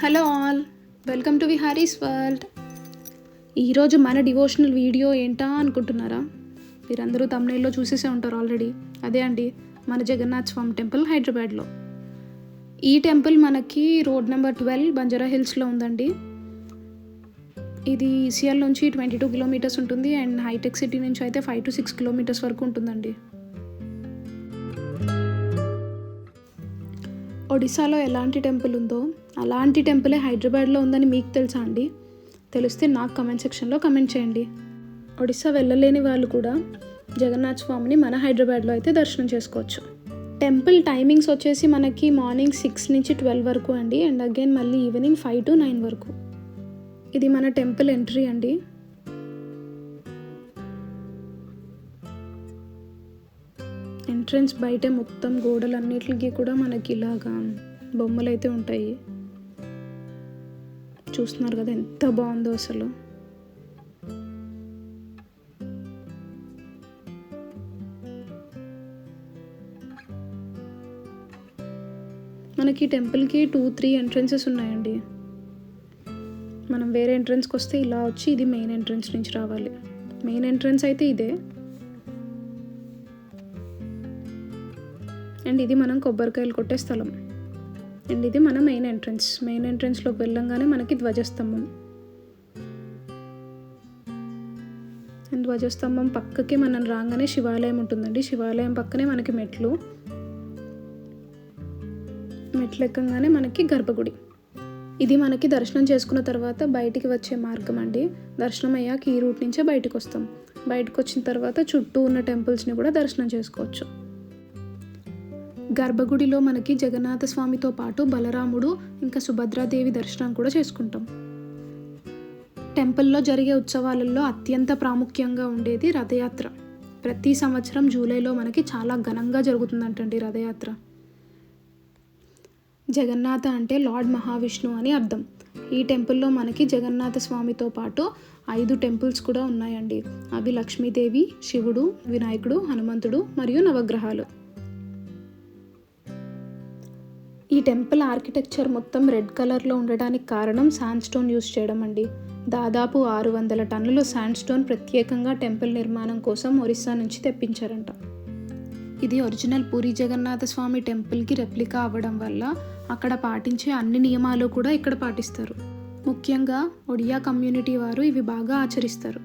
Hello all welcome to Viharis world. ఈరోజు మన devotional video ఏంటా అనుకుంటున్నారా? మీరందరూ తమిళలో చూసేసే ఉంటారు ఆల్రెడీ అదే అండి మన జగన్నాథ్ స్వామి టెంపుల్ హైదరాబాద్లో. ఈ టెంపుల్ మనకి రోడ్ నెంబర్ ట్వెల్వ్ బంజారా హిల్స్లో ఉందండి. ఇది ఈసీఎల్ నుంచి ట్వంటీ టూ కిలోమీటర్స్ ఉంటుంది అండ్ హైటెక్ సిటీ నుంచి అయితే ఫైవ్ టు సిక్స్ కిలోమీటర్స్ వరకు ఉంటుందండి. ఒడిశాలో ఎలాంటి టెంపుల్ ఉందో అలాంటి టెంపులే హైదరాబాద్లో ఉందని మీకు తెలుసా అండి? తెలిస్తే నాకు కమెంట్ సెక్షన్లో కమెంట్ చేయండి. ఒడిశా వెళ్ళలేని వాళ్ళు కూడా జగన్నాథ్ స్వామిని మన హైదరాబాద్లో అయితే దర్శనం చేసుకోవచ్చు. టెంపుల్ టైమింగ్స్ వచ్చేసి మనకి మార్నింగ్ సిక్స్ నుంచి ట్వెల్వ్ వరకు అండి. అండ్ అగైన్ మళ్ళీ ఈవినింగ్ ఫైవ్ టు నైన్ వరకు. ఇది మన టెంపుల్ ఎంట్రీ అండి. ఎంట్రన్స్ బయట మొత్తం గోడలన్నిటికీ కూడా మనకి ఇలాగా బొమ్మలు అయితే ఉంటాయి. చూస్తున్నారు కదా ఎంత బాగుందో అసలు. మనకి టెంపుల్కి టూ త్రీ ఎంట్రన్సెస్ ఉన్నాయండి. మనం వేరే ఎంట్రన్స్కి వస్తే ఇలా వచ్చి ఇది మెయిన్ ఎంట్రన్స్ నుంచి రావాలి. మెయిన్ ఎంట్రన్స్ అయితే ఇదే. అండ్ ఇది మనం కొబ్బరికాయలు కొట్టే స్థలం. అండ్ ఇది మన మెయిన్ ఎంట్రన్స్ మెయిన్ ఎంట్రన్స్లోకి వెళ్ళంగానే మనకి ధ్వజస్తంభం. అండ్ ధ్వజస్తంభం పక్కకి మనం రాగానే శివాలయం ఉంటుందండి. శివాలయం పక్కనే మనకి మెట్లు. మెట్లు ఎక్కగానే మనకి గర్భగుడి. ఇది మనకి దర్శనం చేసుకున్న తర్వాత బయటికి వచ్చే మార్గం అండి. దర్శనం అయ్యాక ఈ రూట్ నుంచే బయటకు వస్తాం. బయటకు వచ్చిన తర్వాత చుట్టూ ఉన్న టెంపుల్స్ని కూడా దర్శనం చేసుకోవచ్చు. గర్భగుడిలో మనకి జగన్నాథ స్వామితో పాటు బలరాముడు ఇంకా సుభద్రాదేవి దర్శనం కూడా చేసుకుంటాం. టెంపుల్లో జరిగే ఉత్సవాలలో అత్యంత ప్రాముఖ్యంగా ఉండేది రథయాత్ర. ప్రతి సంవత్సరం జూలైలో మనకి చాలా ఘనంగా జరుగుతుందంటండి రథయాత్ర. జగన్నాథ అంటే లార్డ్ మహావిష్ణు అని అర్థం. ఈ టెంపుల్లో మనకి జగన్నాథ స్వామితో పాటు ఐదు టెంపుల్స్ కూడా ఉన్నాయండి. అవి లక్ష్మీదేవి శివుడు వినాయకుడు హనుమంతుడు మరియు నవగ్రహాలు. ఈ టెంపుల్ ఆర్కిటెక్చర్ మొత్తం రెడ్ కలర్లో ఉండడానికి కారణం శాండ్ స్టోన్ యూస్ చేయడం అండి. దాదాపు ఆరు వందల టన్నులు శాండ్ స్టోన్ ప్రత్యేకంగా టెంపుల్ నిర్మాణం కోసం ఒరిస్సా నుంచి తెప్పించారంట. ఇది ఒరిజినల్ పూరి జగన్నాథ స్వామి టెంపుల్కి రెప్లికా అవ్వడం వల్ల అక్కడ పాటించే అన్ని నియమాలు కూడా ఇక్కడ పాటిస్తారు. ముఖ్యంగా ఒడియా కమ్యూనిటీ వారు ఇవి బాగా ఆచరిస్తారు.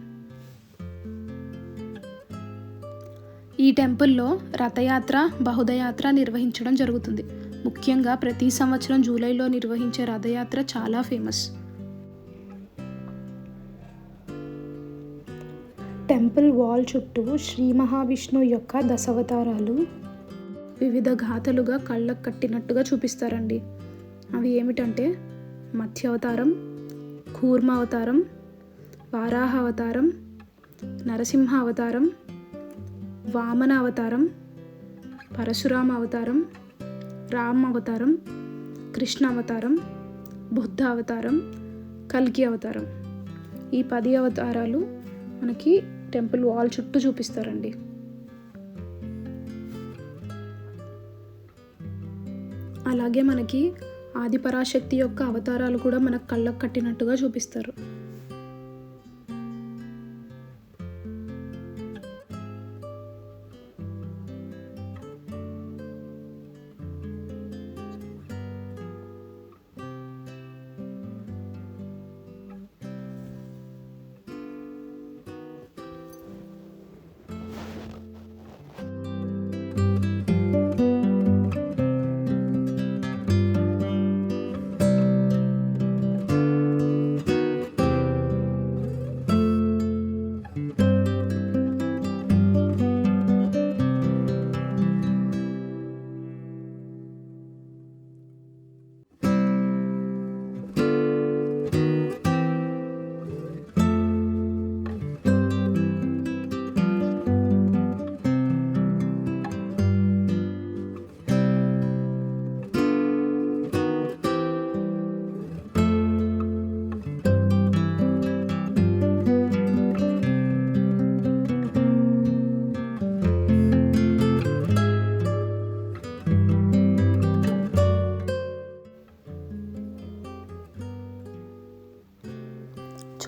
ఈ టెంపుల్లో రథయాత్ర బహుదయాత్ర నిర్వహించడం జరుగుతుంది. ముఖ్యంగా ప్రతి సంవత్సరం జూలైలో నిర్వహించే రథయాత్ర చాలా ఫేమస్. టెంపుల్ వాల్ చుట్టూ శ్రీ మహావిష్ణువు యొక్క దశావతారాలు. వివిధ ఘాతలుగా కళ్ళకు కట్టినట్టుగా చూపిస్తారండి. అవి ఏమిటంటే మత్స్య అవతారం కూర్మ అవతారం వారాహ అవతారం నరసింహ అవతారం వామన అవతారం పరశురామ అవతారం రామ్ అవతారం కృష్ణ అవతారం బుద్ధ అవతారం కల్కి అవతారం ఈ పది అవతారాలు మనకి టెంపుల్ వాల్ చుట్టూ చూపిస్తారండి. అలాగే మనకి ఆదిపరాశక్తి యొక్క అవతారాలు కూడా మనకు కళ్ళకు కట్టినట్టుగా చూపిస్తారు.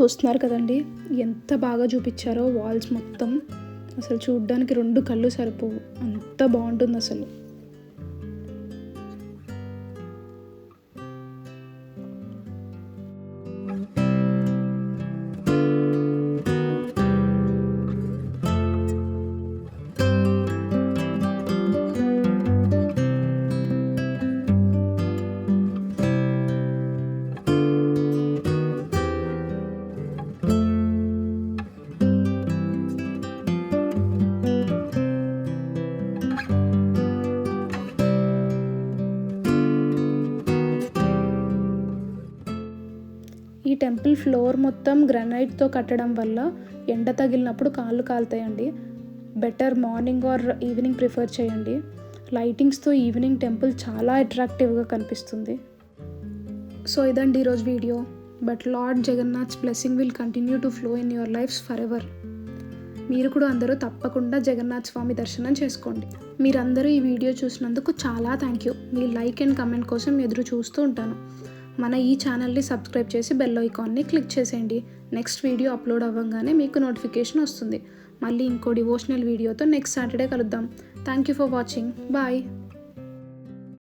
చూస్తున్నారు కదండి. ఎంత బాగా చూపించారో వాల్స్ మొత్తం. అసలు చూడ్డానికి రెండు కళ్ళు సరిపోవు. అంత బాగుంటుంది అసలు. ఈ టెంపుల్ ఫ్లోర్ మొత్తం గ్రనైట్తో కట్టడం వల్ల ఎండ తగిలినప్పుడు కాళ్ళు కాలుతాయండి. Better morning or evening prefer చేయండి. లైటింగ్స్తో ఈవినింగ్ టెంపుల్ చాలా అట్రాక్టివ్గా కనిపిస్తుంది. సో ఇదండి ఈరోజు video. But lord Jagannath's blessing will continue to flow in your lifes for ever మీరు కూడా అందరూ తప్పకుండా జగన్నాథ్ స్వామి దర్శనం చేసుకోండి. మీరందరూ ఈ వీడియో చూసినందుకు చాలా థ్యాంక్ యూ. మీ లైక్ అండ్ కమెంట్ కోసం ఎదురు చూస్తూ ఉంటాను. మన ఈ ఛానల్ని సబ్స్క్రైబ్ చేసి బెల్ ఐకాన్ని క్లిక్ చేసేయండి. నెక్స్ట్ వీడియో అప్లోడ్ అవ్వగానే మీకు నోటిఫికేషన్ వస్తుంది. మళ్ళీ ఇంకో డివోషనల్ వీడియోతో నెక్స్ట్ సాటర్డే కలుద్దాం. Thank you for watching. Bye.